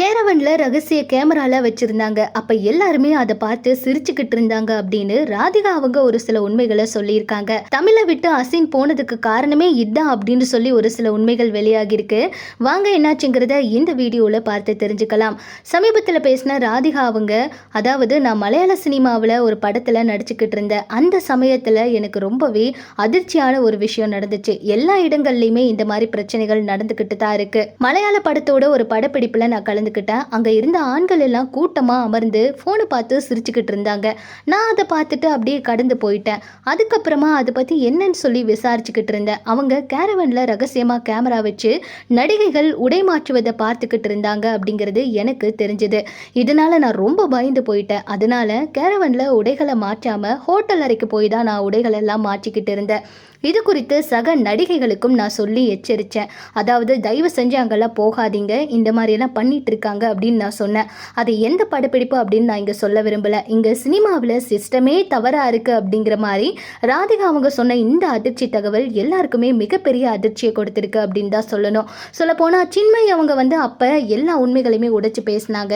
கேரவனில் ரகசிய கேமரால வச்சுருந்தாங்க. அப்போ எல்லாருமே அதை பார்த்து சிரிச்சுக்கிட்டு இருந்தாங்க அப்படின்னு ராதிகா அவங்க ஒரு சில உண்மைகளை சொல்லியிருக்காங்க. தமிழை விட்டு அசின் போனதுக்கு காரணமே இதான் அப்படின்னு சொல்லி ஒரு சில உண்மைகள் வெளியாகிருக்கு வாங்க என்னாச்சுங்கிறத இந்த வீடியோவில் பார்த்து தெரிஞ்சுக்கலாம். சமீபத்தில் பேசின ராதிகா அவங்க அதாவது நான் மலையாள சினிமாவில் ஒரு படத்தில் நடிச்சுக்கிட்டு இருந்தேன் அந்த சமயத்தில் எனக்கு ரொம்பவே அதிர்ச்சியான ஒரு விஷயம் நடந்துச்சு. எல்லா இடங்கள்லையுமே இந்த மாதிரி பிரச்சனைகள் நடந்துக்கிட்டு தான் இருக்கு. மலையாள படத்தோட ஒரு படப்பிடிப்பில் நான் கலந்து உட்காந்துக்கிட்டேன் அங்கே இருந்த ஆண்கள் எல்லாம் கூட்டமாக அமர்ந்து ஃபோனை பார்த்து சிரிச்சுக்கிட்டு இருந்தாங்க. நான் அதை பார்த்துட்டு அப்படியே கடந்து போயிட்டேன். அதுக்கப்புறமா அதை பற்றி என்னன்னு சொல்லி விசாரிச்சுக்கிட்டு இருந்தேன். அவங்க கேரவனில் ரகசியமாக கேமரா வச்சு நடிகைகள் உடை மாற்றுவதை பார்த்துக்கிட்டு இருந்தாங்க அப்படிங்கிறது எனக்கு தெரிஞ்சுது. இதனால நான் ரொம்ப பயந்து போயிட்டேன். அதனால கேரவனில் உடைகளை மாற்றாமல் ஹோட்டல் அறைக்கு போய் தான் நான் உடைகள் எல்லாம் மாற்றிக்கிட்டு இருந்தேன். இது குறித்து சக நடிகைகளுக்கும் நான் சொல்லி எச்சரித்தேன் அதாவது தயவு செஞ்சு அங்கெல்லாம் போகாதீங்க. இந்த மாதிரியெல்லாம் பண்ணிட்டு இருக்காங்க அப்படின்னு நான் சொன்னேன். அது எந்த படப்பிடிப்பு அப்படின்னு நான் இங்கே சொல்ல விரும்பலை. இங்கே சினிமாவில் சிஸ்டமே தவறாக இருக்குது அப்படிங்கிற மாதிரி ராதிகா அவங்க சொன்ன இந்த அதிர்ச்சி தகவல் எல்லாருக்குமே மிகப்பெரிய அதிர்ச்சியை கொடுத்துருக்கு அப்படின்னு தான் சொல்லணும். சொல்லப்போனால் சின்மை அவங்க வந்து அப்போ எல்லா உண்மைகளையுமே உடைச்சு பேசினாங்க.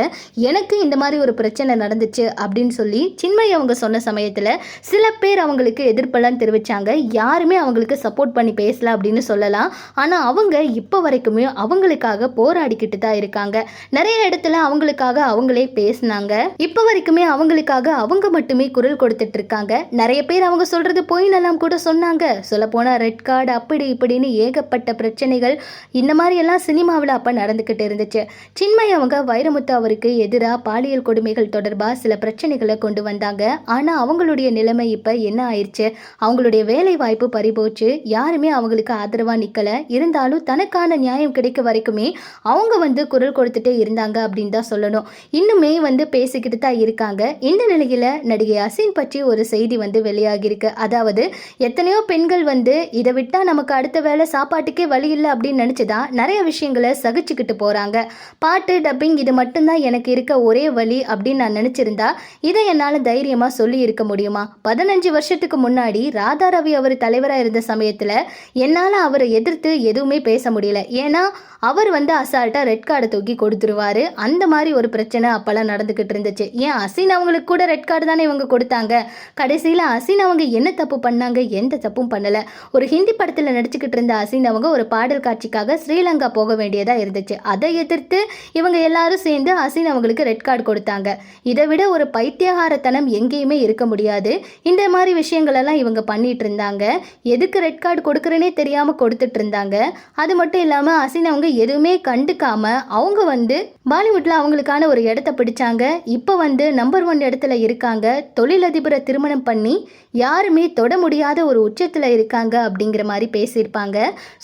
எனக்கு இந்த மாதிரி ஒரு பிரச்சனை நடந்துச்சு அப்படின்னு சொல்லி சின்மை அவங்க சொன்ன சமயத்தில் சில பேர் அவங்களுக்கு எதிர்ப்பெல்லாம் தெரிவித்தாங்க யாருமே அவங்களுக்கு சப்போர்ட் பண்ணி பேசலாம் அப்படின்னு சொல்லலாம். ஆனால் அவங்க இப்போ வரைக்குமே அவங்களுக்காக போராடிக்கிட்டு தான் இருக்காங்க. நிறைய இடத்துல அவங்களுக்காக அவங்களே பேசினாங்க. இப்போ வரைக்குமே அவங்களுக்காக அவங்க மட்டுமே குரல் கொடுத்துட்டு இருக்காங்க. நிறைய பேர் அவங்க சொல்றது பொய்னெல்லாம் கூட சொன்னாங்க. சொல்ல போனால் ரெட் கார்டு அப்படி இப்படின்னு ஏகப்பட்ட பிரச்சனைகள் இந்த மாதிரி எல்லாம் சினிமாவில் அப்போ நடந்துக்கிட்டு இருந்துச்சு. சின்மை அவங்க வைரமுத்து அவருக்கு எதிராக பாலியல் கொடுமைகள் தொடர்பாக சில பிரச்சனைகளை கொண்டு வந்தாங்க. ஆனால் அவங்களுடைய நிலைமை இப்போ என்ன ஆயிடுச்சு அவங்களுடைய வேலை வாய்ப்பு பறிபோச்சு யாருமே அவங்களுக்கு ஆதரவாக நிற்கலை இருந்தாலும் தனக்கான நியாயம் கிடைக்க வரைக்குமே அவங்க வந்து குரல் கொடுத்துட்டே இருந்தாங்க அப்படின்னு தான் சொல்லணும். இன்னுமே வந்து பேசிக்கிட்டு தான் இருக்காங்க. இந்த நிலையில் நடிகை அசின் பற்றி ஒரு செய்தி வந்து வெளியாகியிருக்கு. அதாவது எத்தனையோ பெண்கள் வந்து இதை விட்டால் நமக்கு அடுத்த வேலை சாப்பாட்டுக்கே வழி இல்லை அப்படின்னு நினச்சிதான் நிறைய விஷயங்களை சகிச்சுக்கிட்டு போகிறாங்க பாட்டு டப்பிங் இது மட்டும்தான் எனக்கு இருக்க ஒரே வழி அப்படின்னு நான் நினச்சிருந்தா இதை என்னால் தைரியமாக சொல்லி இருக்க முடியுமா? பதினஞ்சு வருஷத்துக்கு முன்னாடி ராதா ரவி அவர் தலைவராக இருந்த சமயத்தில் என்னால் அவரை எதிர்த்து எதுவுமே பேச முடியல. ஏன்னா அவர் வந்து அசால்ட்டாக ரெட் கார்டை தூக்கி கொடுத்துருவாரு. அந்த மாதிரி ஒரு பிரச்சனை அப்போல்லாம் நடந்துக்கிட்டு இருந்துச்சு. ஏன் அசின் அவங்களுக்கு கூட ரெட் கார்டு தானே இவங்க கொடுத்தாங்க? கடைசியில் அசின் அவங்க என்ன தப்பு பண்ணாங்க எந்த தப்பும் பண்ணலை. ஒரு ஹிந்தி படத்தில் நடிச்சுக்கிட்டு இருந்த அசின் அவங்க ஒரு பாடல் காட்சிக்காக ஸ்ரீலங்கா போக வேண்டியதாக இருந்துச்சு. அதை எதிர்த்து இவங்க எல்லாரும் சேர்ந்து அசின் அவங்களுக்கு ரெட் கார்டு கொடுத்தாங்க. இதை விட ஒரு பைத்தியகாரத்தனம் எங்கேயுமே இருக்க முடியாது. இந்த மாதிரி விஷயங்களெல்லாம் இவங்க பண்ணிட்டு இருந்தாங்க. எதுக்கு ரெட் கார்டு கொடுக்குறேனே தெரியாமல் கொடுத்துட்டு இருந்தாங்க. அது மட்டும் இல்லாமல் அசின் அவங்க எதுவுமே கண்டுக்காமல் அவங்க வந்து பாலிவுட்டில் அவங்களுக்கான ஒரு இடத்த பிடிச்சாங்க. இப்போ வந்து நம்பர் ஒன் இடத்துல இருக்காங்க. தொழிலதிபரை திருமணம் பண்ணி யாருமே தொட முடியாத ஒரு உச்சத்தில் இருக்காங்க அப்படிங்கிற மாதிரி பேசியிருப்பாங்க.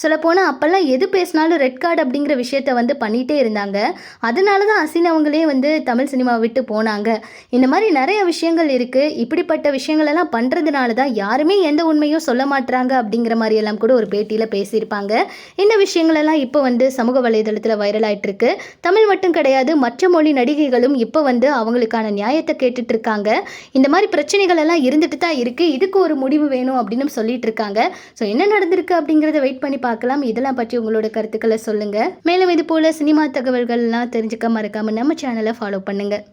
சொல்லப்போனால் அப்போல்லாம் எது பேசினாலும் ரெட் கார்டு அப்படிங்கிற விஷயத்த வந்து பண்ணிகிட்டே இருந்தாங்க. அதனால தான் அசின் அவங்களே வந்து தமிழ் சினிமா விட்டு போனாங்க. இந்த மாதிரி நிறைய விஷயங்கள் இருக்குது இப்படிப்பட்ட விஷயங்களெல்லாம் பண்ணுறதுனால தான் யாருமே எந்த உண்மையும் சொல்ல மாட்டுறாங்க அப்படிங்கிற மாதிரி எல்லாம் கூட ஒரு பேட்டியில் பேசியிருப்பாங்க. இந்த விஷயங்கள் எல்லாம் இப்போ வந்து சமூக வலைதளத்தில் வைரல் இருக்கு. தமிழ் மட்டும் கிடையாது. மற்ற மொழி நடிகைகளும் இப்போ வந்து அவங்களுக்கான நியாயத்தை கேட்டுட்டு இருக்காங்க இந்த மாதிரி பிரச்சனைகள் எல்லாம் இருந்துட்டு தான் இருக்கு. இதுக்கு ஒரு முடிவு வேணும் அப்படின்னு சொல்லிட்டு இருக்காங்க ஸோ என்ன நடந்திருக்கு அப்படிங்கிறத வெயிட் பண்ணி பார்க்கலாம். இதெல்லாம் பற்றி உங்களோட கருத்துக்களை சொல்லுங்க. மேலும் இது போல சினிமா தகவல்கள்லாம் தெரிஞ்சுக்க மறக்காம நம்ம சேனலை ஃபாலோ பண்ணுங்க.